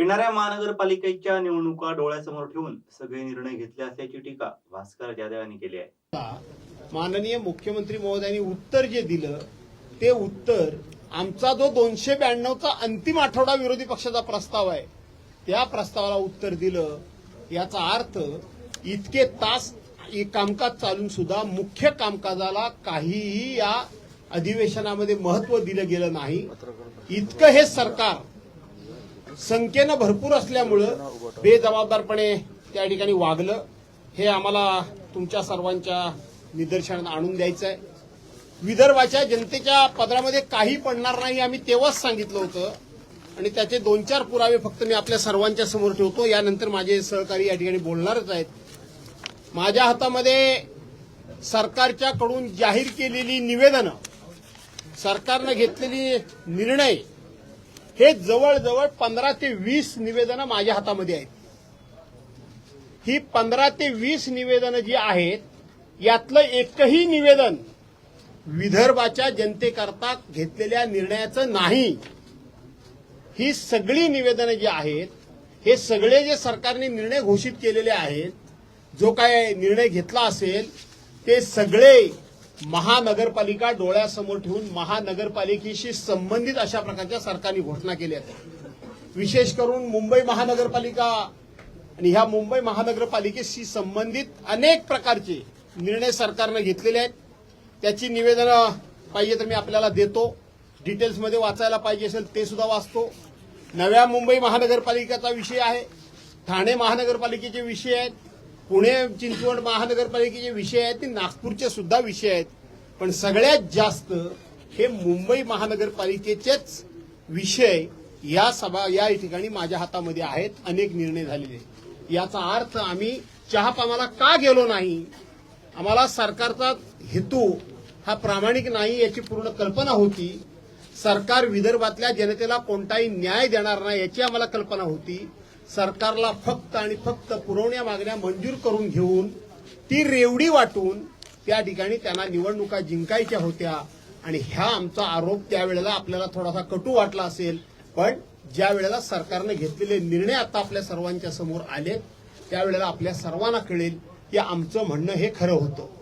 येणाऱ्या महानगरपालिकेच्या निवडणुका डोळ्यासमोर ठेवून सगळे निर्णय घेतले असल्याची टीका भास्कर जाधव यांनी केली आहे. माननीय मुख्यमंत्री महोदयांनी उत्तर जे दिलं ते उत्तर आमचा जो दोनशे ब्याण्णवचा अंतिम आठवडा विरोधी पक्षाचा प्रस्ताव आहे त्या प्रस्तावाला उत्तर दिलं. याचा अर्थ इतके तास कामकाज चालून सुद्धा मुख्य कामकाजाला काहीही या अधिवेशनामध्ये महत्त्व दिलं गेलं नाही. इतकं हे सरकार संख्येनं भरपूर असल्यामुळं बेजबाबदारपणे त्या ठिकाणी वागलं. हे आम्हाला तुमच्या सर्वांच्या निदर्शनात आणून द्यायचं आहे विदर्भाच्या जनतेच्या पदरामध्ये काही पडणार नाही आम्ही तेव्हाच सांगितलं होतं. आणि त्याचे दोन चार पुरावे फक्त मी आपल्या सर्वांच्या समोर ठेवतो. यानंतर माझे सहकारी या ठिकाणी बोलणारच आहेत. माझ्या हातामध्ये सरकारच्या कडून जाहीर केलेली निवेदनं सरकारनं घेतलेली निर्णय हे जवळजवळ पंधरा ते वीस निवेदनं माझ्या हातामध्ये आहेत. ही पंधरा ते वीस निवेदनं जी आहेत यातलं एकही निवेदन विदर्भाच्या जनतेकरता घेतलेल्या निर्णयाचं नाही. ही सगळी निवेदनं जी आहेत हे सगळे जे सरकारने निर्णय घोषित केलेले आहेत जो काय निर्णय घेतला असेल ते सगळे महानगरपालिका डोळ्यासमोर ठेवून महानगरपालिकेशी संबंधित अशा प्रकारच्या सरकारने घोषणा केल्या आहेत. विशेष करून मुंबई महानगरपालिका आणि ह्या मुंबई महानगरपालिकेशी संबंधित अनेक प्रकारचे निर्णय सरकारनं घेतलेले आहेत. त्याची निवेदनं पाहिजे तर मी आपल्याला देतो. डिटेल्समध्ये वाचायला पाहिजे असेल ते सुद्धा वाचतो. नव्या मुंबई महानगरपालिकेचा विषय आहे. ठाणे महानगरपालिकेचे विषय आहेत. पुणे चिंचवड महानगरपालिकेचे विषय आहेत ते नागपूरचे सुद्धा विषय आहेत. पण सगळ्यात जास्त हे मुंबई महानगरपालिकेचेच विषय या सभा या ठिकाणी माझ्या हातामध्ये आहेत अनेक निर्णय झालेले याचा अर्थ आम्ही चहापामाला का गेलो नाही? आम्हाला सरकारचा हेतू हा प्रामाणिक नाही याची पूर्ण कल्पना होती. सरकार विदर्भातल्या जनतेला कोणताही न्याय देणार नाही याची आम्हाला कल्पना होती. सरकारला फक्त आणि फक्त पुरवण्या मागण्या मंजूर करून घेऊन ती रेवडी वाटून त्या ठिकाणी त्यांना निवडणुका जिंकायच्या होत्या. आणि ह्या आमचा आरोप त्यावेळेला आपल्याला थोडासा कटू वाटला असेल. पण ज्या वेळेला सरकारने घेतलेले निर्णय आता आपल्या सर्वांच्या समोर आले त्यावेळेला आपल्या सर्वांना कळेल की आमचं म्हणणं हे खरं होतं.